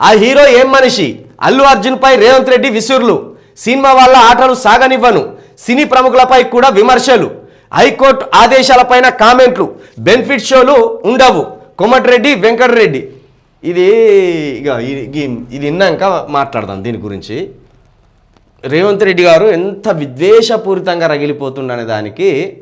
ఆ హీరో ఏం మనిషి? అల్లు అర్జున్పై రేవంత్ రెడ్డి విసురులు. సినిమా వల్ల ఆటలు సాగనివ్వను. సినీ ప్రముఖులపై కూడా విమర్శలు. హైకోర్టు ఆదేశాలపైన కామెంట్లు. బెనిఫిట్ షోలు ఉండవు. కోమటిరెడ్డి వెంకటరెడ్డి. ఇది ఇక ఇది- ఇది విన్నాక మాట్లాడదాం దీని గురించి. రేవంత్ రెడ్డి గారు ఎంత విద్వేషపూరితంగా రగిలిపోతుండనే దానికి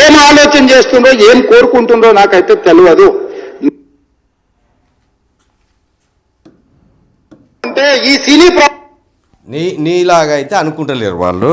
ఏం ఆలోచన చేస్తుందో ఏం కోరుకుంటుండ్రో నాకైతే తెలియదు అంటే ఈ సినీ నీ నీలాగా అయితే అనుకుంటలేరు వాళ్ళు.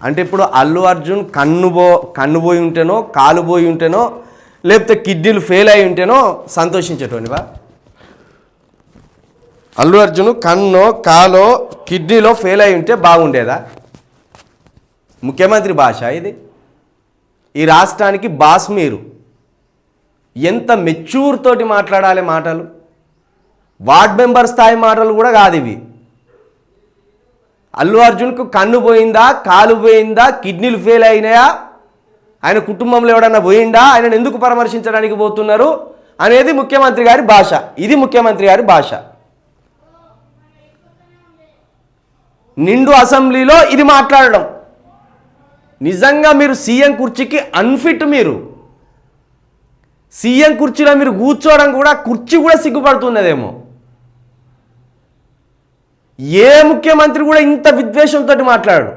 అంటే ఇప్పుడు అల్లు అర్జున్ కన్ను బో కన్ను పోయి ఉంటేనో కాలు పోయి ఉంటేనో లేకపోతే కిడ్నీలు ఫెయిల్ అయి ఉంటేనో సంతోషించేటోనివా? అల్లు అర్జున్ కన్ను కాలో కిడ్నీలో ఫెయిల్ అయి ఉంటే బాగుండేదా? ముఖ్యమంత్రి భాష ఇది. ఈ రాష్ట్రానికి బాస్ మీరు ఎంత మెచ్యూర్ తోటి మాట్లాడాలి మాటలు. వార్డ్ మెంబర్ స్థాయి మాటలు కూడా కాదు ఇవి అల్లు అర్జున్కు కన్ను పోయిందా కాలు పోయిందా కిడ్నీలు ఫెయిల్ అయినాయా? ఆయన కుటుంబంలో ఎవడన్నా పోయిందా ఆయనను ఎందుకు పరామర్శించడానికి పోతున్నారు? అనేది ముఖ్యమంత్రి గారి భాష. ఇది ముఖ్యమంత్రి గారి భాష. నిండు అసెంబ్లీలో ఇది మాట్లాడడం. నిజంగా మీరు సీఎం కుర్చీకి అన్ఫిట్ మీరు. సీఎం కుర్చీలో మీరు కూర్చోవడం కూడా కుర్చీ కూడా సిగ్గుపడుతున్నదేమో. ఏ ముఖ్యమంత్రి కూడా ఇంత విద్వేషంతో మాట్లాడు.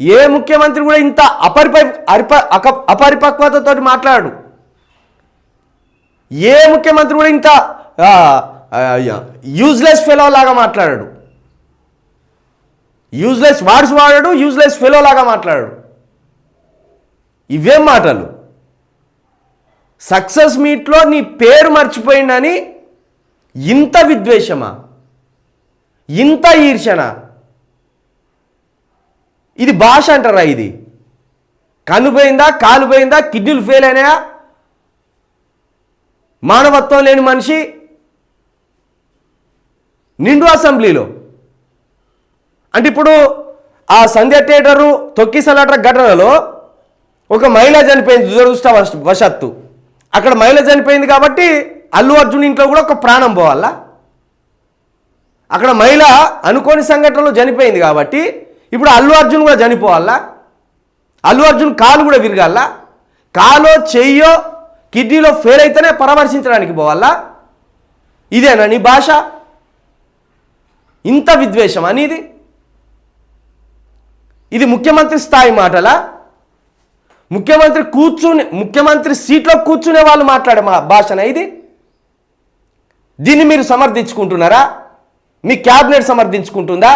ఏ ముఖ్యమంత్రి కూడా ఇంత అపరిప అరిప అపరిపక్వతతో మాట్లాడు. ఏ ముఖ్యమంత్రి కూడా ఇంత యూజ్లెస్ ఫెలో లాగా మాట్లాడాడు యూజ్లెస్ వాడ్స్ వాడాడు యూజ్లెస్ ఫెలో లాగా మాట్లాడాడు ఇవే మాటలు. సక్సెస్ మీట్లో నీ పేరు మర్చిపోయిందని ఇంత విద్వేషమా? ఇంత ఈర్షణ? ఇది భాష అంటారా ఇది? కనుపోయిందా కాలుపోయిందా కిడ్నీలు ఫెయిల్ అయినాయా? మానవత్వం లేని మనిషి నిండు అసెంబ్లీలో. అంటే ఇప్పుడు ఆ సంధ్య థియేటరు తొక్కిసలాట ఘటనలో ఒక మహిళ చనిపోయింది దురదృష్ట వశత్తు. అక్కడ మహిళ చనిపోయింది కాబట్టి అల్లు అర్జున్ ఇంట్లో కూడా ఒక ప్రాణం పోవాలా? అక్కడ మహిళ అనుకోని సంఘటనలో చనిపోయింది కాబట్టి ఇప్పుడు అల్లు అర్జున్ కూడా చనిపోవాలా? అల్లు అర్జున్ కాలు కూడా విరగాల? కాలో చెయ్యో కిడ్నీలో ఫెయిల్ అయితేనే పరామర్శించడానికి పోవాలా? ఇదేనా నీ భాష? ఇంత విద్వేషం అనేది ఇది ముఖ్యమంత్రి స్థాయి మాటలా? ముఖ్యమంత్రి కూర్చుని ముఖ్యమంత్రి సీట్లో కూర్చునే వాళ్ళు మాట్లాడే మా భాషన ఇది? దీన్ని మీరు సమర్థించుకుంటున్నారా? మీ క్యాబినెట్ సమర్థించుకుంటుందా?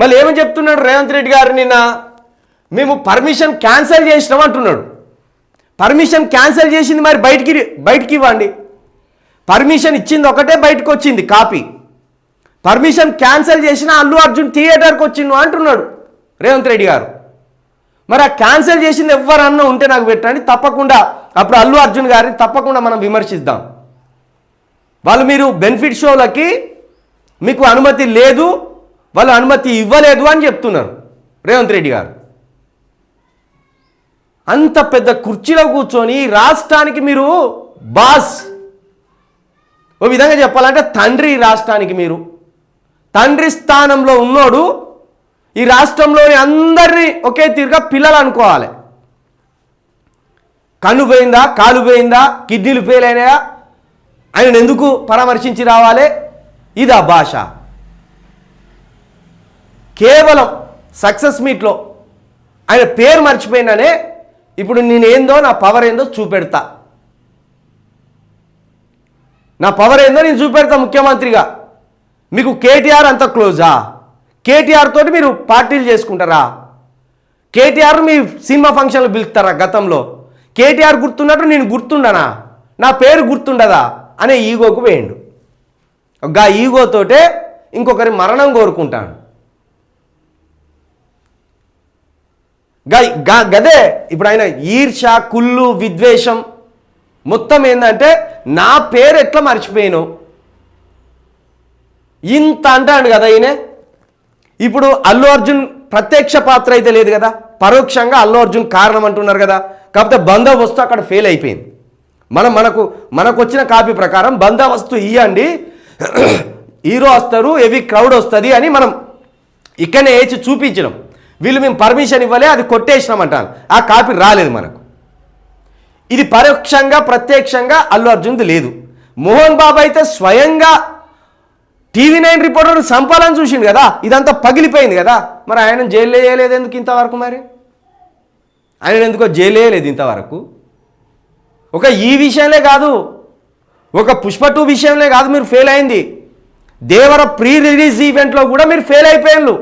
మళ్ళీ ఏమని చెప్తున్నాడు రేవంత్ రెడ్డి గారు నిన్న? మేము పర్మిషన్ క్యాన్సిల్ చేసినాం అంటున్నాడు. పర్మిషన్ క్యాన్సిల్ చేసింది మరి బయటికి బయటికి ఇవ్వండి. పర్మిషన్ ఇచ్చింది ఒకటే బయటకు వచ్చింది కాపీ. పర్మిషన్ క్యాన్సిల్ చేసిన అల్లు అర్జున్ థియేటర్కి వచ్చిండు అంటున్నాడు రేవంత్ రెడ్డి గారు. మరి ఆ క్యాన్సిల్ చేసింది ఎవరన్నా ఉంటే నాకు పెట్టండి. తప్పకుండా అప్పుడు అల్లు అర్జున్ గారిని తప్పకుండా మనం విమర్శిద్దాం. వాళ్ళు మీరు బెనిఫిట్ షోలకి మీకు అనుమతి లేదు వాళ్ళు అనుమతి ఇవ్వలేదు అని చెప్తున్నారు రేవంత్ రెడ్డి గారు. అంత పెద్ద కుర్చీలో కూర్చొని రాష్ట్రానికి మీరు బాస్ ఓ విధంగా చెప్పాలంటే తండ్రి రాష్ట్రానికి మీరు. తండ్రి స్థానంలో ఉన్నోడు ఈ రాష్ట్రంలోని అందరినీ ఒకే తీరుగా పిల్లలు అనుకోవాలి. కన్ను పోయిందా కాలు పోయిందా కిడ్నీలు ఫెయిల్ అయినాయా? ఆయన ఎందుకు పరామర్శించి రావాలి? ఇదా భాష. కేవలం సక్సెస్ మీట్లో ఆయన పేరు మర్చిపోయినానే ఇప్పుడు నేనేందో నా పవర్ ఏందో చూపెడతా. నా పవర్ ఏందో నేను చూపెడతా ముఖ్యమంత్రిగా. మీకు కేటీఆర్ అంత క్లోజా కేటీఆర్ తోటి మీరు పార్టీలు చేసుకుంటారా? కేటీఆర్ మీ సినిమా ఫంక్షన్లు పిలుస్తారా గతంలో? కేటీఆర్ గుర్తున్నట్టు నేను గుర్తుండనా? నా పేరు గుర్తుండదా? అనే ఈగోకు వేయండు. గా ఈగోతోటే ఇంకొకరి మరణం కోరుకుంటాను. గా గదే ఇప్పుడు ఆయన ఈర్ష కుళ్ళు విద్వేషం మొత్తం ఏంటంటే నా పేరు ఎట్లా మర్చిపోయాను? ఇంత అంటాడు కదా ఈయన? ఇప్పుడు అల్లు అర్జున్ ప్రత్యక్ష పాత్ర అయితే లేదు కదా. పరోక్షంగా అల్లు అర్జున్ కారణం అంటున్నారు కదా. కాకపోతే బందోబస్తు అక్కడ ఫెయిల్ అయిపోయింది. మనం మనకు మనకు వచ్చిన కాపీ ప్రకారం బందోబస్తు ఇవ్వండి హీరో వస్తారు హెవీ క్రౌడ్ వస్తుంది అని మనం ఇక్కడనే వేసి చూపించినాం. వీళ్ళు మేము పర్మిషన్ ఇవ్వలే అది కొట్టేసినాం అంటాను ఆ కాపీ రాలేదు మనకు. ఇది పరోక్షంగా ప్రత్యక్షంగా అల్లు అర్జున్ది లేదు. మోహన్ బాబు అయితే స్వయంగా టీవీ నైన్ రిపోర్టర్ సంపాలని చూసిండు కదా ఇదంతా పగిలిపోయింది కదా. మరి ఆయన జైలు వేయలేదు ఎందుకు ఇంతవరకు మరి? ఆయన ఎందుకో జైలు వేయలేదు ఇంతవరకు? ఒక ఈ విషయంలో కాదు ఒక పుష్ప టూ విషయంలో కాదు మీరు ఫెయిల్ అయింది. దేవర ప్రీ రిలీజ్ ఈవెంట్లో కూడా మీరు ఫెయిల్ అయిపోయారు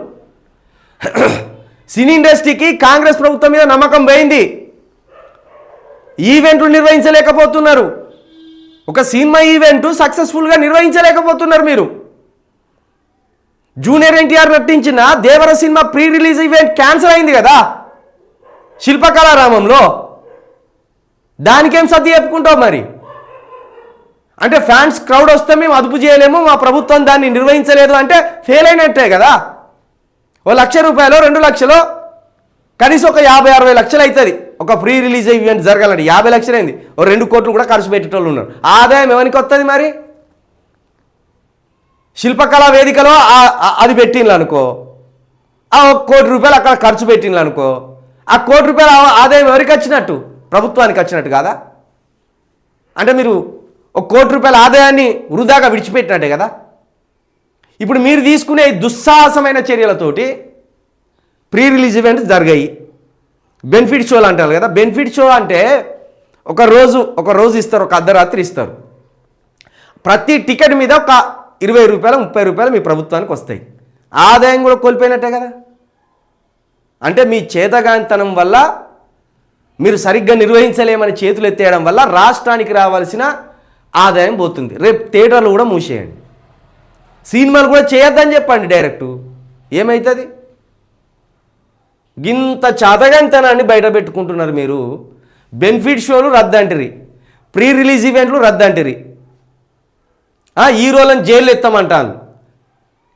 సినీ ఇండస్ట్రీకి కాంగ్రెస్ ప్రభుత్వం మీద నమ్మకం పోయింది. ఈవెంట్లు నిర్వహించలేకపోతున్నారు. ఒక సినిమా ఈవెంట్ సక్సెస్ఫుల్గా నిర్వహించలేకపోతున్నారు మీరు. జూనియర్ ఎన్టీఆర్ నటించిన Devara cinema pre release event cancel అయింది కదా? శిల్పకళారామంలో. దానికేం సర్ది చెప్పుకుంటావు మరి? అంటే ఫ్యాన్స్ క్రౌడ్ వస్తే మేము అదుపు చేయలేము మా ప్రభుత్వం దాన్ని నిర్వహించలేదు అంటే ఫెయిల్ అయినట్టే కదా? ఓ లక్ష రూపాయలు రెండు లక్షలు కనీసం ఒక యాభై అరవై లక్షలు అవుతుంది ఒక ప్రీ రిలీజ్ ఈవెంట్ జరగాలంటే యాభై లక్షలు అయింది. ఓ రెండు కోట్లు కూడా ఖర్చు పెట్టేటోళ్ళు ఉన్నారు. ఆదాయం ఎవరికి వస్తుంది మరి? శిల్పకళా వేదికలో అది పెట్టిండ్రు అనుకో ఆ ఒక కోటి రూపాయలు అక్కడ ఖర్చు పెట్టిండ్రు అనుకో ఆ కోటి రూపాయల ఆదాయం ఎవరికి వచ్చినట్టు? ప్రభుత్వానికి వచ్చినట్టు కాదా? అంటే మీరు ఒక కోటి రూపాయల ఆదాయాన్ని వృధాగా విడిచిపెట్టినట్టే కదా? ఇప్పుడు మీరు తీసుకునే దుస్సాహసమైన చర్యలతోటి ప్రీ రిలీజ్ ఈవెంట్స్ జరిగాయి. బెనిఫిట్ షోలు అంటారు కదా? బెనిఫిట్ షో అంటే ఒక రోజు ఒక రోజు ఇస్తారు ఒక అర్ధరాత్రి ఇస్తారు. ప్రతి టికెట్ మీద ఒక ఇరవై రూపాయలు ముప్పై రూపాయలు మీ ప్రభుత్వానికి వస్తాయి. ఆదాయం కూడా కోల్పోయినట్టే కదా. అంటే మీ చేతగానితనం వల్ల మీరు సరిగ్గా నిర్వహించలేమని చేతులు ఎత్తేయడం వల్ల రాష్ట్రానికి రావాల్సిన ఆదాయం పోతుంది. రేపు థియేటర్లు కూడా మూసేయండి. సినిమాలు కూడా చేయొద్దని చెప్పండి డైరెక్టు. ఏమవుతుంది ఇంత చాతగానితనాన్ని బయట పెట్టుకుంటున్నారు మీరు. బెనిఫిట్ షోలు రద్దంటిరి. ప్రీ రిలీజ్ ఈవెంట్లు రద్దంటిరి. హీరోలను జైలు ఎత్తామంటాను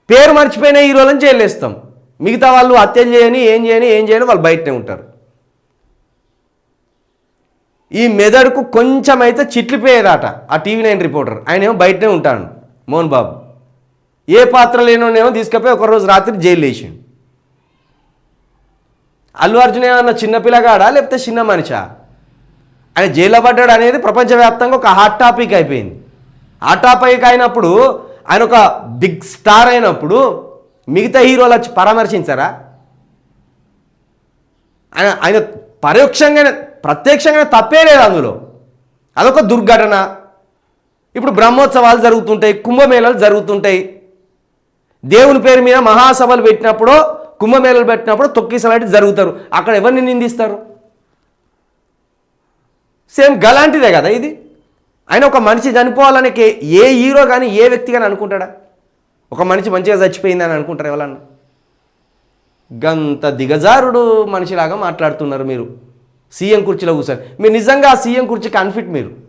పేరు మర్చిపోయిన హీరోలను జైలు వేస్తాం మిగతా వాళ్ళు హత్యలు చేయని ఏం చేయని ఏం చేయని వాళ్ళు బయటనే ఉంటారు. ఈ మెదడుకు కొంచెం అయితే చిట్లిపోయేదట ఆ టీవీ నైన్ రిపోర్టర్. ఆయన ఏమో బయటనే ఉంటాడు మోహన్ బాబు. ఏ పాత్ర లేనోనేమో తీసుకుపోయి ఒకరోజు రాత్రి జైలు వేసిండు. అల్లు అర్జున్ ఏమన్నా చిన్న పిల్లగాడా లేకపోతే చిన్న మనిషా? ఆయన జైల్లో పడ్డాడు అనేది ప్రపంచవ్యాప్తంగా ఒక హాట్ టాపిక్ అయిపోయింది. ఆటాపైకి అయినప్పుడు ఆయన ఒక బిగ్ స్టార్ అయినప్పుడు మిగతా హీరోలు వచ్చి పరామర్శించారా? ఆయన ఆయన పరోక్షంగానే ప్రత్యక్షంగానే తప్పే లేదు అందులో. అదొక దుర్ఘటన. ఇప్పుడు బ్రహ్మోత్సవాలు జరుగుతుంటాయి కుంభమేళాలు జరుగుతుంటాయి. దేవుని పేరు మీద మహాసభలు పెట్టినప్పుడు కుంభమేళలు పెట్టినప్పుడు తొక్కిసలాంటి జరుగుతారు. అక్కడ ఎవరిని నిందిస్తారు? సేమ్ గలాంటిదే కదా ఇది? ఆయన ఒక మనిషి చనిపోవాలని ఏ హీరో కానీ ఏ వ్యక్తి కానీ అనుకుంటాడా? ఒక మనిషి మంచిగా చచ్చిపోయిందని అనుకుంటారు ఎవరన్నా? గంత దిగజారుడు మనిషిలాగా మాట్లాడుతున్నారు మీరు. సీఎం కుర్చీలో కూర్చొని. మీరు నిజంగా ఆ సీఎం కుర్చీకి అన్ఫిట్ మీరు?